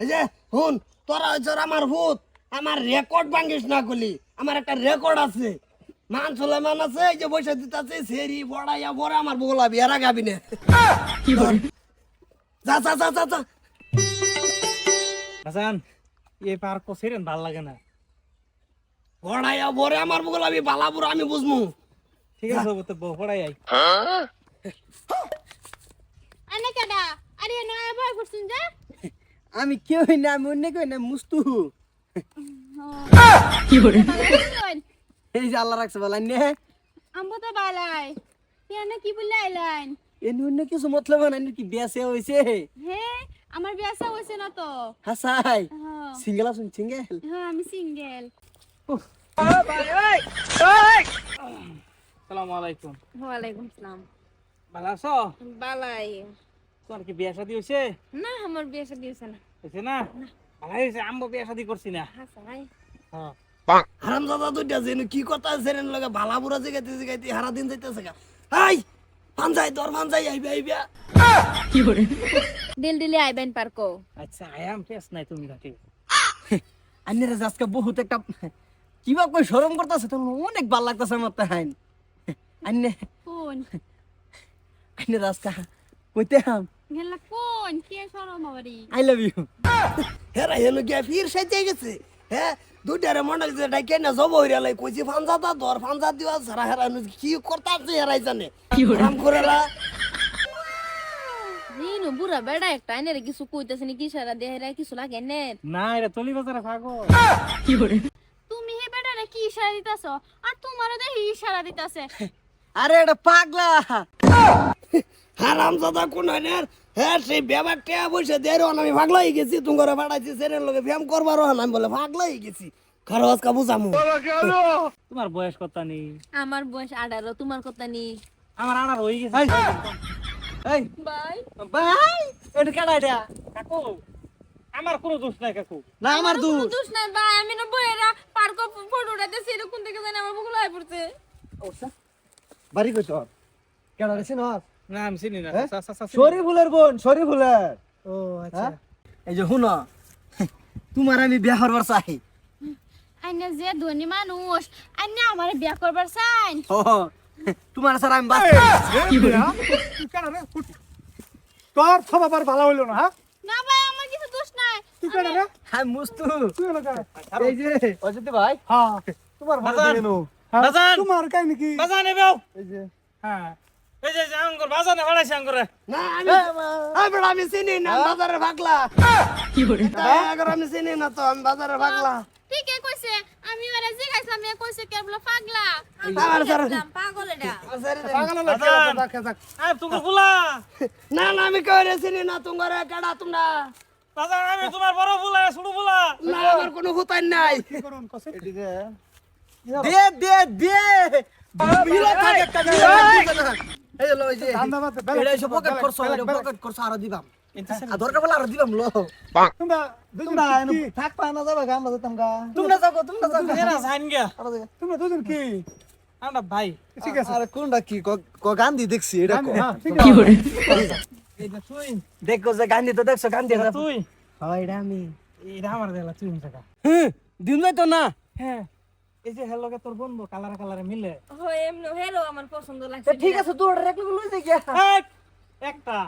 এই যে হুন তোরা হচ্ছে আমার ভূত আমার রেকর্ড ভাঙ্গিস না করলি আমার একটা রেকর্ড আছে। মান সুলেমান আছে এই যে বসে দিতেছে সেরি বড়াইয়া বড় আমার বিয়ারা গাবি না। যা যা যা যা যা। হাসান এই পার্ক ছেড়েন ভালো লাগে না। বড়াইয়া বড় আমার বগলা বি বালাপুর আমি বুঝমু। ঠিক আছে তো বউ পড়াই আই। আনে কেডা? আরে নয়া করছুন যে? আমি কেউ না আমি অন্য কেউ না মুস্তু। এই যে আল্লাহ রাখছে বলাই নে। আমবো তো বালাই। পিয়ানে কি বললে আইলাইন? এ অন্য কিছু মতলব না কি বেসে হইছে? হে আমার বিয়াসা হইছে না তো। হাসাই। হ্যাঁ সিঙ্গেল আছেন সিঙ্গেল? হ্যাঁ আমি সিঙ্গেল। সালাম আলাইকুম ওয়ালাইকুম আসসালাম ভালো আছো? বালাই। তোমার কি বিয়া শাদি হয়েছে না আমার বিয়াসা দিয়েছে না। হয়েছে না? ভালো হয়েছে আমবো বিয়া শাদি করছি না। হাসাই হ্যাঁ। হারাম দাদা দুইটা যেন কি কথা সেরেন লগে? বালাপুরা জিগাইতে জিগাইতে হারা দিন যাইতেছে গা। হাই পাঞ্জাই তোর পাঞ্জাই আইবে আইবে। দিল দিলে আইবেন পার্কো আচ্ছা আয়াম পেস নাই তুমি রাতে আন্নের আজকে বহুত একটা কিবা কই শরম করতেছে তো অনেক ভালো লাগতেছে আমার তাহাইন আন্নে। কোন? আন্নের আজকে কইতে হাম গেলা কোন? কে সরম বাবারি আই লাভ ইউ হেরা হেনু গিয়া ফির সাইতে গেছে। হ্যাঁ দুইটারে মন্ডল যে না জব হইরা লাই কইছি ফানজা দা দর ফানজা দিও সারা হেরা কি করতা আছে হেরাই জানে আরাম করেলা রিনু বুড়া বেড়া একটা রে কিছু কইতেছে নি কি সারা দেহে রে কিছু লাগে নে? না এটা তলি বাজারে থাকো তুমি হে বেড়া রে কি ইশারা দিতাছ? আর তোমারও দেখি ইশারা দিতাছে। আরে এটা পাগলা। হারাম দাদা কোন হইনার হ্যাঁ সেই বেবার টেয়া বসে দেরো আমি হয়ে গেছি তুঙ্গরে পাঠাইছি সেরের লগে ফ্যাম করবারও না আমি বলে হয়ে গেছি। খারো আজকা বুঝামু। তোমার বয়স কত নেই আমার বয়স আঠারো তোমার কথা নি? আমার আনার হয়ে গেছে। এই বাই ভাই। এটা কেডা এটা? কাকু আমার কোনো দোষ নাই কাকু। না আমার দুধ দোষ। নাই ভাই। আমি না বইরা পার্ক ফটো উঠাইতেছি এরকম থেকে জানি আমার বুকুল হয়ে পড়ছে। বাড়ি কই তোর? কেডা রে চিনস? না আমি চিনি না। হ্যাঁ? শরীফুলের বোন শরীফুলের। ও আচ্ছা। হ্যাঁ? এই যে শুনো তোমার আমি বিয়া করবার চাই। আইনা যে ধনী মানুষ আইনা আমার বিয়া করবার চাইন ও তোমার স্যার আমি বাস তোর সব আবার ভালো হইল না হ্যাঁ? না ভাই আমার কিছু দোষ নাই। তুই কেন রে? আমি মুস্তু। তুই এই যে অজিত ভাই? হ্যাঁ তোমার ভালো হ্যাঁ তোমার কাই নাকি বাজানে বেও। এই যে হ্যাঁ। এই যে যে আঙ্গুর বাজানে ফলাইছে আঙ্গুরে না আমি এই বেড়া আমি চিনি না বাজারে পাগলা কি করে আমি চিনি না তো আমি বাজারে পাগলা ঠিকই কইছে আমি ওরা জিগাইছিলাম এ কইছে কে বলে পাগলা। আমার স্যার পাগল এটা। পাগল হলো কে বাজান। বাবা কে যাক। আরে তুমি ফুলা না না আমি কইরে চিনি না তুঙ্গরে কেডা তোমরা? আমি তোমার বড় ফুলা ছোট ফুলা না আমার কোনো হুতাই নাই। কি করুন কসে? এদিকে। দে দে দে। বিলা থাকে বিলা না। এই লো, এই যে। এটা এসে পকেট করছ এটা পকেট করছ আরও দিবাম। আর দরকার পড়লে আরও দিবাম লো। তোমরা দুজন থাক পা না যাবে গান বাজাতাম গা। তোমরা যাও তোমরা যাও এরা সাইন গিয়া। তোমরা দুজন কি? আমরা ভাই। ঠিক আছে। আরে কোনটা কি? ক গান্ধী দেখছি এটা আমি- ক। হ্যাঁ ঠিক আছে। এই যে তুই। দেখো যে গান্ধী তো দেখছ গান্ধী তুই। হয় এটা আমি। এটা আমার দেলা তুই দিন যাই তো না। হ্যাঁ। এই যে হেলোকে তোর বন্ধু কালারে কালারে মিলে। হয় এমনি হেলো আমার পছন্দ লাগছে ঠিক আছে তোর রেখে লই যাই একটা।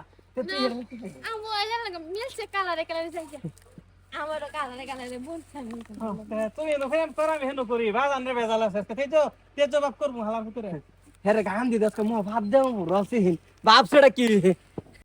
আমো এলা লাগা মিলছে কালারে কালারে যাইছে আমারও কালারে কালারে বলছে তুমি এলো ফেম তোর আমি হেনো করি। বাজান রে বেজাল আছে সেই তো তেজ জবাব করব হালার ভিতরে। হ্যাঁ রে মো ভাত দেও রসিহীন। বাপ সেটা কি?